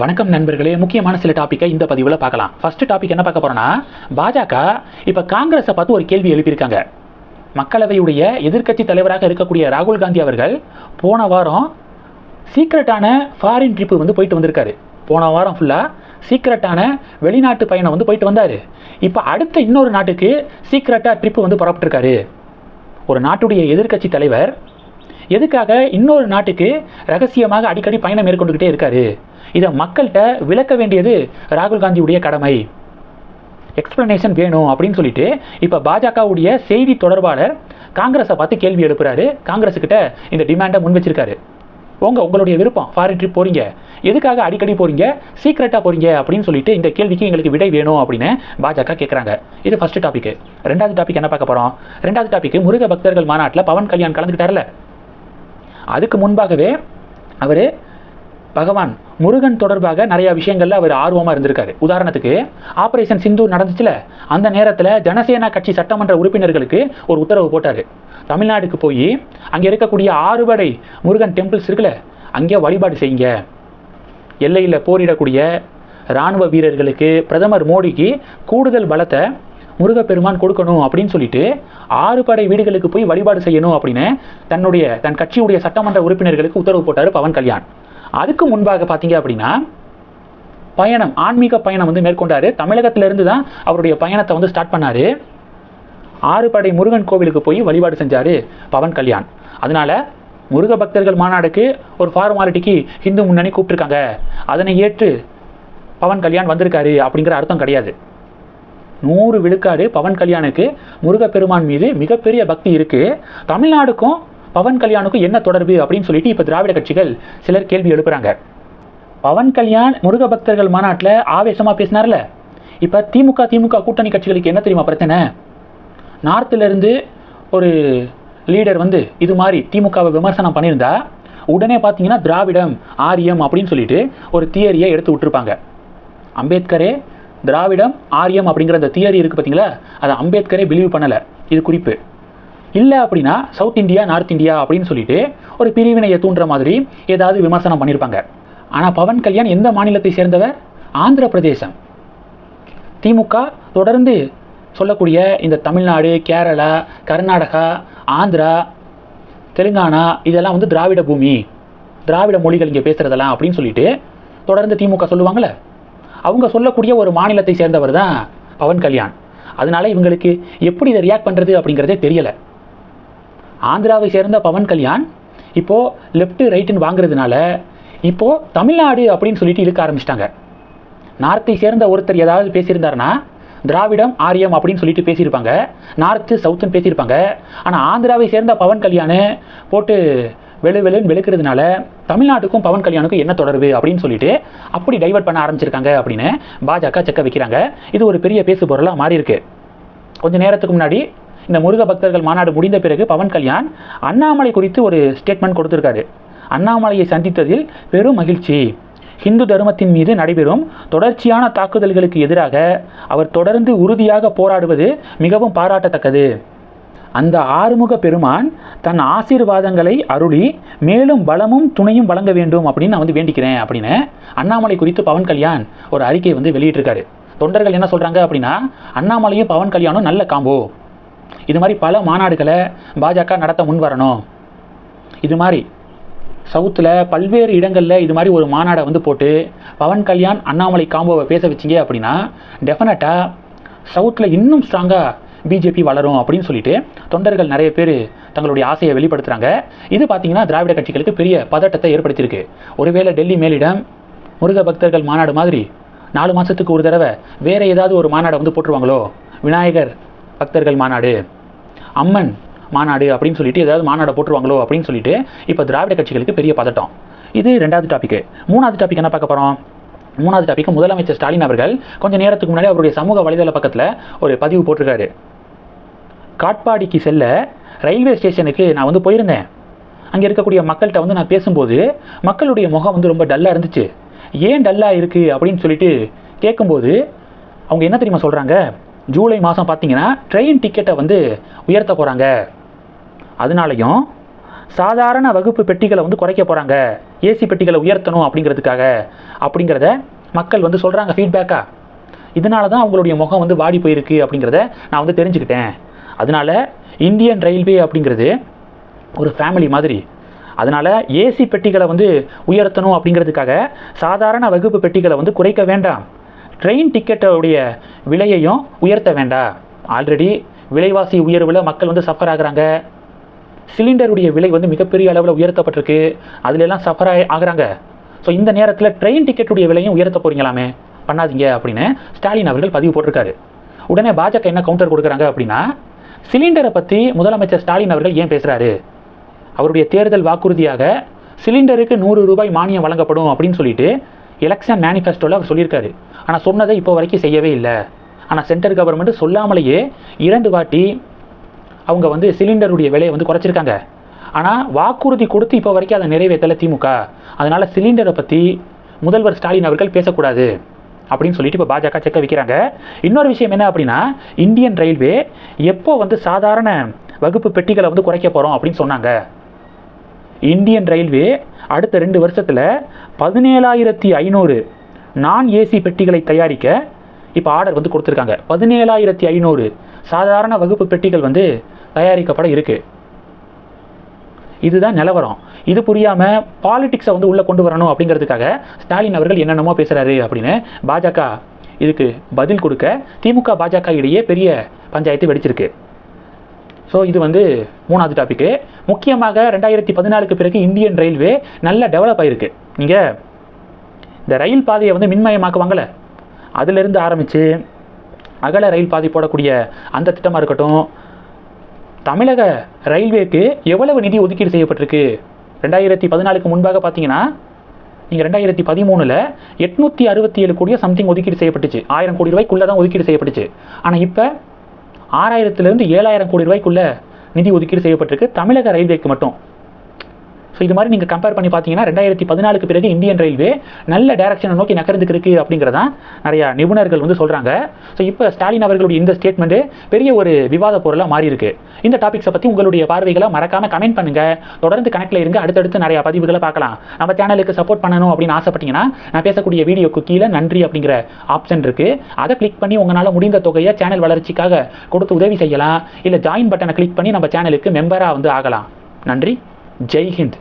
வணக்கம் நண்பர்களே. முக்கியமான சில டாப்பிக்கை இந்த பதிவில் பார்க்கலாம். ஃபர்ஸ்ட் டாபிக் என்ன பார்க்க போறோம்னா பாஜக இப்போ காங்கிரஸை பார்த்து ஒரு கேள்வி எழுப்பியிருக்காங்க. மக்களவையுடைய எதிர்க்கட்சி தலைவராக இருக்கக்கூடிய ராகுல் காந்தி அவர்கள் போன வாரம் சீக்ரெட்டான ஃபாரின் ட்ரிப்பு வந்து போயிட்டு வந்திருக்காரு. போன வாரம் ஃபுல்லாக சீக்ரெட்டான வெளிநாட்டு பயணம் வந்து போயிட்டு வந்தார். இப்போ அடுத்த இன்னொரு நாட்டுக்கு சீக்ரெட்டாக ட்ரிப்பு வந்து புறப்பட்டிருக்காரு. ஒரு நாட்டுடைய எதிர்க்கட்சி தலைவர் எதுக்காக இன்னொரு நாட்டுக்கு ரகசியமாக அடிக்கடி பயணம் மேற்கொண்டுக்கிட்டே இருக்காரு? இதை மக்கள்கிட்ட விளக்க வேண்டியது ராகுல் காந்தியுடைய கடமை. எக்ஸ்பிளனேஷன் வேணும் அப்படின்னு சொல்லிட்டு இப்போ பாஜகவுடைய செய்தி தொடர்பாளர் காங்கிரஸை பார்த்து கேள்வி எழுப்புறாரு. காங்கிரஸுக்கிட்ட இந்த டிமாண்டை முன் வச்சிருக்காரு. உங்க உங்களுடைய விருப்பம். ஃபாரின் ட்ரிப் போறீங்க. எதுக்காக அடிக்கடி போறீங்க? சீக்கிரட்டா போறீங்க அப்படின்னு சொல்லிட்டு இந்த கேள்விக்கு எங்களுக்கு விடை வேணும் அப்படின்னு பாஜக கேட்குறாங்க இது ஃபர்ஸ்ட் டாபிக் ரெண்டாவது டாபிக் என்ன பார்க்க போறோம்? ரெண்டாவது டாபிக் முருக பக்தர்கள் மாநாட்டில் பவன் கல்யாண் கலந்துக்கிட்டார்ல அதுக்கு முன்பாகவே அவர் பகவான் முருகன் தொடர்பாக நிறைய விஷயங்கள்ல அவர் ஆர்வமாக இருந்திருக்காரு. உதாரணத்துக்கு ஆபரேஷன் சிந்தூர் நடந்துச்சுல அந்த நேரத்தில் ஜனசேனா கட்சி சட்டமன்ற உறுப்பினர்களுக்கு ஒரு உத்தரவு போட்டார். தமிழ்நாடுக்கு போய் அங்கே இருக்கக்கூடிய ஆறுபடை முருகன் டெம்பிள்ஸ் இருக்குல்ல அங்கே வழிபாடு செய்யுங்க. எல்லையில் போரிடக்கூடிய இராணுவ வீரர்களுக்கு பிரதமர் மோடிக்கு கூடுதல் பலத்தை முருகப்பெருமான் கொடுக்கணும் அப்படின்னு சொல்லிட்டு ஆறு படை வீடுகளுக்கு போய் வழிபாடு செய்யணும் அப்படின்னு தன்னுடைய தன் கட்சியுடைய சட்டமன்ற உறுப்பினர்களுக்கு உத்தரவு போட்டார் பவன் கல்யாண். அதுக்கு முன்பாக பார்த்தீங்க அப்படின்னா பயணம் ஆன்மீக பயணம் வந்து மேற்கொண்டாரு. தமிழகத்திலிருந்து தான் அவருடைய பயணத்தை வந்து ஸ்டார்ட் பண்ணாரு. ஆறுபடை முருகன் கோவிலுக்கு போய் வழிபாடு செஞ்சாரு பவன் கல்யாண். அதனால முருக பக்தர்கள் மாநாடுக்கு ஒரு ஃபார்மாலிட்டிக்கு ஹிந்து முன்னணி கூப்பிட்டுருக்காங்க. அதனை ஏற்று பவன் கல்யாண் வந்திருக்காரு அப்படிங்கிற அர்த்தம் கிடையாது. நூறு விழுக்காடு பவன் கல்யாணுக்கு முருகப்பெருமான் மீது மிகப்பெரிய பக்தி இருக்குது தமிழ்நாடுக்கும் பவன் கல்யாணுக்கும் என்ன தொடர்பு அப்படின்னு சொல்லிட்டு இப்போ திராவிட கட்சிகள் சிலர் கேள்வி எழுப்புறாங்க. பவன் கல்யாண் முருக பக்தர்கள் மாநாட்டில் ஆவேசமாக பேசினார்ல. இப்போ திமுக திமுக கூட்டணி கட்சிகளுக்கு என்ன தெரியுமா பிரச்சனை? நார்த்திலிருந்து ஒரு லீடர் வந்து இது மாதிரி திமுகவை விமர்சனம் பண்ணியிருந்தா உடனே பார்த்தீங்கன்னா திராவிடம் ஆரியம் அப்படின்னு சொல்லிட்டு ஒரு தியரியை எடுத்து விட்டுருப்பாங்க. அம்பேத்கரே திராவிடம் ஆரியம் அப்படிங்கிற அந்த தியரி இருக்குது பார்த்தீங்களா அதை அம்பேத்கரே பிலீவ் பண்ணலை. இது குறிப்பு. இல்லை அப்படின்னா சவுத் இந்தியா நார்த் இந்தியா அப்படின்னு சொல்லிட்டு ஒரு பிரிவினையை தூண்டுற மாதிரி ஏதாவது விமர்சனம் பண்ணியிருப்பாங்க ஆனால் பவன் கல்யாண் எந்த மாநிலத்தை சேர்ந்தவர்? ஆந்திர பிரதேசம் திமுக தொடர்ந்து சொல்லக்கூடிய இந்த தமிழ்நாடு கேரளா கர்நாடகா ஆந்திரா தெலுங்கானா இதெல்லாம் வந்து திராவிட பூமி திராவிட மொழிகள் இங்கே பேசுகிறதெல்லாம் அப்படின்னு சொல்லிட்டு தொடர்ந்து திமுக சொல்லுவாங்கள்ல அவங்க சொல்லக்கூடிய ஒரு மாநிலத்தை சேர்ந்தவர் தான் பவன் கல்யாண். அதனால இவங்களுக்கு எப்படி இதை ரியாக்ட் பண்ணுறது அப்படிங்கிறதே தெரியலை. ஆந்திராவை சேர்ந்த பவன் கல்யாண் இப்போது லெஃப்ட் ரைட்டுன்னு வாங்குறதுனால இப்போது தமிழ்நாடு அப்படின்னு சொல்லிட்டு இழுக்க ஆரம்பிச்சிட்டாங்க. நார்த்தை சேர்ந்த ஒருத்தர் ஏதாவது பேசியிருந்தாருன்னா திராவிடம் ஆரியம் அப்படின்னு சொல்லிட்டு பேசியிருப்பாங்க. நார்த்து சவுத்துன்னு பேசியிருப்பாங்க. ஆனால் ஆந்திராவை சேர்ந்த பவன் கல்யாண் போட்டு வெளு வெளுன்னு வெளுக்கிறதுனால தமிழ்நாட்டுக்கும் பவன் கல்யாணுக்கும் என்ன தொடர்பு அப்படின்னு சொல்லிட்டு அப்படி டைவர்ட் பண்ண ஆரம்பிச்சிருக்காங்க அப்படின்னு பாஜக செக்க வைக்கிறாங்க. இது ஒரு பெரிய பேசு பொருளாக மாறி இருக்கு கொஞ்ச நேரத்துக்கு முன்னாடி இந்த முருக பக்தர்கள் மாநாடு முடிந்த பிறகு பவன் கல்யாண் அண்ணாமலை குறித்து ஒரு ஸ்டேட்மெண்ட் கொடுத்திருக்காரு. அண்ணாமலையை சந்தித்ததில் பெரும் மகிழ்ச்சி. ஹிந்து தர்மத்தின் மீது நடைபெறும் தொடர்ச்சியான தாக்குதல்களுக்கு எதிராக அவர் தொடர்ந்து உறுதியாக போராடுவது மிகவும் பாராட்டத்தக்கது. அந்த ஆறுமுக பெருமான் தன் ஆசீர்வாதங்களை அருளி மேலும் பலமும் துணையும் வழங்க வேண்டும் அப்படின்னு நான் வந்து வேண்டிக்கிறேன் அப்படின்னு அண்ணாமலை குறித்து பவன் கல்யாண் ஒரு அறிக்கை வந்து வெளியிட்டிருக்காரு. தொண்டர்கள் என்ன சொல்கிறாங்க அப்படின்னா அண்ணாமலையும் பவன் கல்யாணும் நல்ல காம்போ இது மாதிரி பல மாநாடுகளை பாஜக நடத்த முன் வரணும். இது மாதிரி சவுத்தில் பல்வேறு இடங்களில் இது மாதிரி ஒரு மாநாடை வந்து போட்டு பவன் கல்யாண் அண்ணாமலை காம்போவை பேச வச்சிங்க அப்படின்னா டெஃபினட்டாக சவுத்தில் இன்னும் ஸ்ட்ராங்காக பிஜேபி வளரும் அப்படின்னு சொல்லிட்டு தொண்டர்கள் நிறைய பேர் தங்களுடைய ஆசையை வெளிப்படுத்துகிறாங்க இது பார்த்தீங்கன்னா திராவிட கட்சிகளுக்கு பெரிய பதட்டத்தை ஏற்படுத்தியிருக்கு. ஒருவேளை டெல்லி மேலிடம் முருக பக்தர்கள் மாநாடு மாதிரி நாலு மாதத்துக்கு ஒரு தடவை வேறு ஏதாவது ஒரு மாநாடை வந்து போட்டுருவாங்களோ? விநாயகர் பக்தர்கள் மாநாடு. அம்மன் மாநாடு அப்படின்னு சொல்லிட்டு ஏதாவது மாநாடு போட்டுருவாங்களோ அப்படின்னு சொல்லிட்டு இப்போ திராவிட கட்சிகளுக்கு பெரிய பதட்டம். இது ரெண்டாவது டாபிக் மூணாவது டாபிக் என்ன பார்க்க போகிறோம் மூணாவது டாபிக் முதலமைச்சர் ஸ்டாலின் அவர்கள் கொஞ்சம் நேரத்துக்கு முன்னாடி அவருடைய சமூக வலைதள பக்கத்தில் ஒரு பதிவு போட்டிருக்காரு. காட்பாடிக்கு செல்ல ரயில்வே ஸ்டேஷனுக்கு நான் வந்து போயிருந்தேன். அங்கே இருக்கக்கூடிய மக்கள்கிட்ட வந்து நான் பேசும்போது மக்களுடைய முகம் வந்து ரொம்ப டல்லாக இருந்துச்சு. ஏன் டல்லாக இருக்குது அப்படின்னு சொல்லிட்டு கேட்கும்போது அவங்க என்ன தெரியுமா சொல்கிறாங்க ஜூலை மாதம் பார்த்தீங்கன்னா ட்ரெயின் டிக்கெட்டை வந்து உயர்த்த போகிறாங்க அதனாலையும் சாதாரண வகுப்பு பெட்டிகளை வந்து குறைக்க போகிறாங்க ஏசி பெட்டிகளை உயர்த்தணும் அப்படிங்கிறதுக்காக அப்படிங்கிறத மக்கள் வந்து சொல்கிறாங்க ஃபீட்பேக்காக இதனால தான் அவங்களுடைய முகம் வந்து வாடி போயிருக்கு அப்படிங்கிறத நான் வந்து தெரிஞ்சுக்கிட்டேன். அதனால இந்தியன் ரயில்வே அப்படிங்கிறது ஒரு ஃபேமிலி மாதிரி. அதனால் ஏசி பெட்டிகளை வந்து உயர்த்தணும் அப்படிங்கிறதுக்காக சாதாரண வகுப்பு பெட்டிகளை வந்து குறைக்க வேண்டாம். ட்ரெயின் டிக்கெட்டோடைய விலையையும் உயர்த்த வேண்டாம். ஆல்ரெடி விலைவாசி உயர்வில் மக்கள் வந்து சஃபர் ஆகுறாங்க. சிலிண்டருடைய விலை வந்து மிகப்பெரிய அளவில் உயர்த்தப்பட்டிருக்கு. அதுல எல்லாம் சஃபர் ஆகிறாங்க. ஸோ இந்த நேரத்தில் ட்ரெயின் டிக்கெட்டுடைய விலையும் உயர்த்த போறீங்களாமே? பண்ணாதீங்க அப்படின்னு ஸ்டாலின் அவர்கள் பதிவு போட்டிருக்காரு. உடனே பாஜக என்ன கவுண்டர் கொடுக்குறாங்க அப்படின்னா சிலிண்டரை பற்றி முதலமைச்சர் ஸ்டாலின் அவர்கள் ஏன் பேசுகிறாரு அவருடைய தேர்தல் வாக்குறுதியாக சிலிண்டருக்கு நூறு ரூபாய் மானியம் வழங்கப்படும் அப்படின்னு சொல்லிட்டு எலெக்ஷன் மேனிஃபெஸ்டோவில் அவர் சொல்லியிருக்காரு. ஆனால் சொன்னதை இப்போ வரைக்கும் செய்யவே இல்லை. ஆனால் சென்ட்ரல் கவர்மெண்ட் சொல்லாமலேயே இரண்டு வாட்டி அவங்க வந்து சிலிண்டருடைய விலையை வந்து குறைச்சிருக்காங்க. ஆனால் வாக்குறுதி கொடுத்து இப்போ வரைக்கும் அதை நிறைவேற்றலை திமுக. அதனால் சிலிண்டரை பற்றி முதல்வர் ஸ்டாலின் அவர்கள் பேசக்கூடாது அப்படின்னு சொல்லிட்டு இப்போ பாஜக செக்க வைக்கிறாங்க. இன்னொரு விஷயம் என்ன அப்படின்னா இந்தியன் ரயில்வே எப்போ வந்து சாதாரண வகுப்பு பெட்டிகளை வந்து குறைக்க போகிறோம் அப்படின்னு சொன்னாங்க. இந்தியன் ரயில்வே அடுத்த ரெண்டு வருஷத்தில் பதினேழாயிரத்தி ஐநூறு நான் ஏசி பெட்டிகளை தயாரிக்க இப்போ ஆர்டர் வந்து கொடுத்துருக்காங்க. பதினேழாயிரத்தி ஐநூறு சாதாரண வகுப்பு பெட்டிகள் வந்து தயாரிக்கப்பட இருக்குது இதுதான் நிலவரம். இது புரியாமல் பாலிடிக்ஸை வந்து உள்ளே கொண்டு வரணும் அப்படிங்கிறதுக்காக ஸ்டாலின் அவர்கள் என்னென்னமோ பேசுகிறாரு அப்படின்னு பாஜக இதுக்கு பதில் கொடுக்க திமுக பாஜக இடையே பெரிய பஞ்சாயத்து வெடிச்சிருக்கு. ஸோ இது வந்து மூணாவது டாபிக்கு முக்கியமாக ரெண்டாயிரத்தி பதினாலுக்கு பிறகு இந்தியன் ரயில்வே நல்ல டெவலப் ஆகிருக்கு நீங்கள் இந்த ரயில் பாதையை வந்து மின்மயமாக்குவாங்கள்ல அதிலிருந்து ஆரம்பித்து அகல ரயில் பாதை போடக்கூடிய அந்த திட்டமாக இருக்கட்டும் தமிழக ரயில்வேக்கு எவ்வளவு நிதி ஒதுக்கீடு செய்யப்பட்டிருக்கு? ரெண்டாயிரத்தி பதினாலுக்கு முன்பாக பார்த்தீங்கன்னா நீங்கள் ரெண்டாயிரத்தி பதிமூணில் எட்நூற்றி அறுபத்தி ஏழு கோடியோ சம்திங் ஒதுக்கீடு செய்யப்பட்டுச்சு. ஆயிரம் கோடி ரூபாய்க்குள்ளே தான் ஒதுக்கீடு செய்யப்பட்டுச்சு. ஆனால் இப்போ ஆறாயிரத்துலேருந்து ஏழாயிரம் கோடி ரூபாய்க்குள்ள நிதி ஒதுக்கீடு செய்யப்பட்டிருக்கு. தமிழக ரயில்வேக்கு மட்டும். ஸோ இது மாதிரி நீங்கள் கம்பேர் பண்ணி பார்த்தீங்கன்னா ரெண்டாயிரத்தி பதினாலுக்கு பிறகு இந்தியன் ரயில்வே நல்ல டேரக்ஷனை நோக்கி நகர்ந்துக்கு இருக்கு அப்படிங்கிறதா நிறையா நிபுணர்கள் வந்து சொல்கிறாங்க ஸோ இப்போ ஸ்டாலின் அவர்களுடைய இந்த ஸ்டேட்மெண்ட்டு பெரிய ஒரு விவாத பொருளாக மாறி இருக்கு இந்த டாபிக்ஸை பற்றி உங்களுடைய பார்வைகளை மறக்காமல் கமெண்ட் பண்ணுங்கள் தொடர்ந்து கனெக்டில் இருங்க. அடுத்தடுத்து நிறைய பதிவுகளை பார்க்கலாம். நம்ம சேனலுக்கு சப்போர்ட் பண்ணணும் அப்படின்னு ஆசைப்பட்டீங்கன்னா நான் பேசக்கூடிய வீடியோக்கு கீழே நன்றி அப்படிங்கிற ஆப்ஷன் இருக்குது அதை கிளிக் பண்ணி உங்களால் முடிந்த தொகையை சேனல் வளர்ச்சிக்காக கொடுத்து உதவி செய்யலாம். இல்லை ஜாயின் பட்டனை கிளிக் பண்ணி நம்ம சேனலுக்கு மெம்பராக வந்து ஆகலாம். நன்றி. ஜெய் ஹிந்த்